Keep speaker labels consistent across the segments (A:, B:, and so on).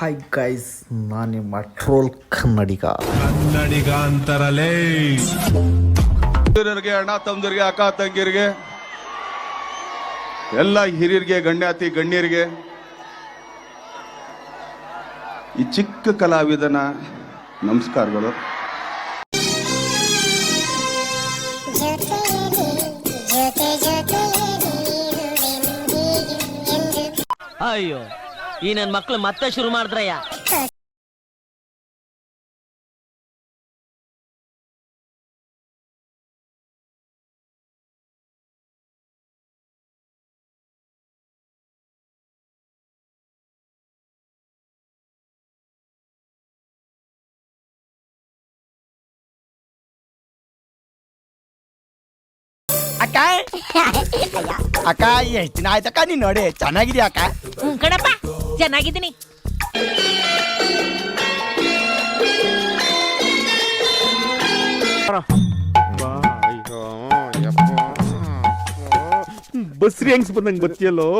A: Hi guys ನಾನು ನಿಮ್ಮ troll ಕನ್ನಡಿಗ.
B: ಕನ್ನಡಿಗ ಅಂತರಲೇ.
C: ಅಣ್ಣ ತಮ್ಮದಿರಿಗೆ ಅಕ್ಕ ತಂಗಿರಿಗೆ ಎಲ್ಲ ಹಿರಿಯರಿಗೆ ಗಣ್ಯಾತಿ ಗಣ್ಯರಿಗೆ ಈ ಚಿಕ್ಕ ಕಲಾವಿದನ ನಮಸ್ಕಾರಗಳು.
D: ಅಯ್ಯೋ. ಈ ನನ್ ಮಕ್ಳು ಮತ್ತೆ ಶುರು ಮಾಡಿದ್ರಯ್ಯ.
E: ಅಕ್ಕ. ಅಕ್ಕ ಎಷ್ಟು ದಿನ ಆಯ್ತಕ್ಕ ನೀನ್ ನೋಡಿ ಚೆನ್ನಾಗಿದ್ಯಾ ಅಕ್ಕ?
F: ಹ್ಮ್ ಕಣಪ್ಪ. ಚೆನ್ನಾಗಿದ್ದೀನಿ.
E: ಬಸ್ರಿ ಹೆಂಗ್ಸ್ ಬಂದಂಗ್ ಬತ್ತಿಯಲ್ಲೋ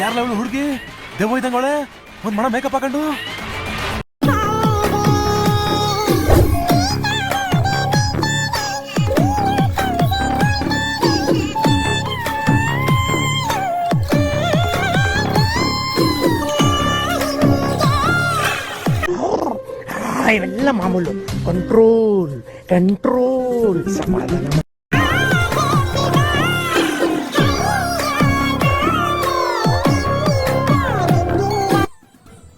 B: ಯಾರಲ್ಲ ಅವಳು ಹುಡುಗಿ ದೆವ್ವ ಇದ್ದಂಗೊಳೆ ಒಂದ್ ಮಣ ಮೇಕಪ್ ಹಾಕೊಂಡು
E: ಇವೆಲ್ಲ ಮಾಮೂಲು ಕಂಟ್ರೋಲ್ ಕಂಟ್ರೋಲ್ ಸಮಾಧಾನ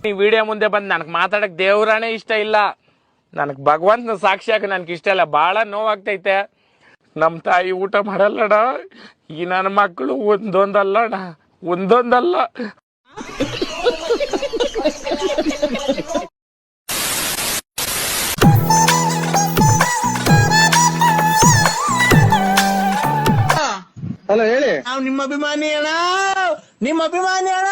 G: ಈ ವಿಡಿಯೋ ಮುಂದೆ ಬಂದು ನನಗೆ ಮಾತಾಡಕ್ಕೆ ದೇವ್ರಾನೇ ಇಷ್ಟ ಇಲ್ಲ. ನನಗೆ ಭಗವಂತನ ಸಾಕ್ಷಿಯಾಗ ನನಗೆ ಇಷ್ಟ ಇಲ್ಲ. ಭಾಳ ನೋವಾಗ್ತೈತೆ. ನಮ್ಮ ತಾಯಿ ಊಟ ಮಾಡಲ್ಲಡ ಈ ನನ್ನ ಮಕ್ಕಳು ಒಂದೊಂದಲ್ಲಣ ಒಂದೊಂದಲ್ಲ. ಹಲೋ ಹೇಳಿ.
E: ನಾವು ನಿಮ್ಮ ಅಭಿಮಾನಿ ಅಣ್ಣ ನಿಮ್ಮ ಅಭಿಮಾನಿ ಅಣ್ಣ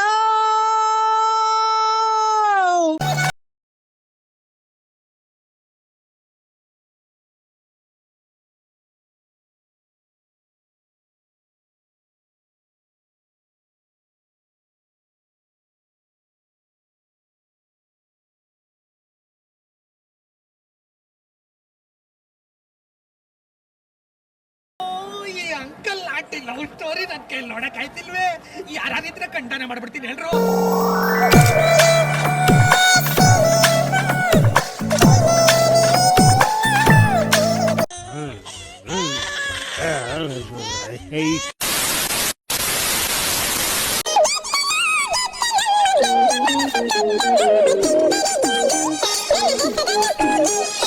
F: ಅಂಕಲ್ ಆಂಟಿ ಲವ್ ಸ್ಟೋರಿ ನನ್ನ ಕೈ ನೋಡಕ್ ಆಯ್ತಿಲ್ವೇ? ಯಾರಾದಿದ್ರೆ ಖಂಡನೆ ಮಾಡ್ಬಿಡ್ತೀನಿ ಹೇಳ್ರು
H: ನಿನ್ನ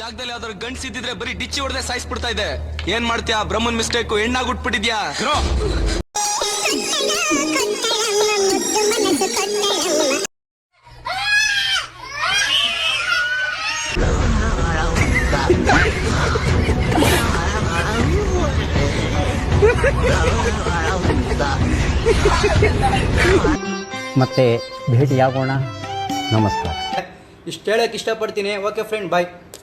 H: ಜಾಗದಲ್ಲಿ ಯಾವ್ದಾದ್ರು ಗಂಡ್ಸ್ ಇದ್ದಿದ್ರೆ ಬರೀ ಡಿಚ್ಚಿ ಸಾಯಿಸ್ ಸಾಯಿಸ್ಬಿಡ್ತಾ ಇದೆ. ಏನ್ ಮಾಡ್ತೀಯಾ? ಬ್ರಹ್ಮನ್ ಮಿಸ್ಟೇಕ್ ಹೆಣ್ಣಾಗ್ ಉಟ್ಬಿಟ್ಟಿದ್ಯಾ?
I: ಮತ್ತೆ ಭೇಟಿ ಆಗೋಣ
J: ಮತ್ತೆ ಭೇಟಿಯಾಗೋಣ. ನಮಸ್ಕಾರ.
H: ಇಷ್ಟ ಹೇಳಕ್ ಇಷ್ಟಪಡ್ತೀನಿ. Okay friend bye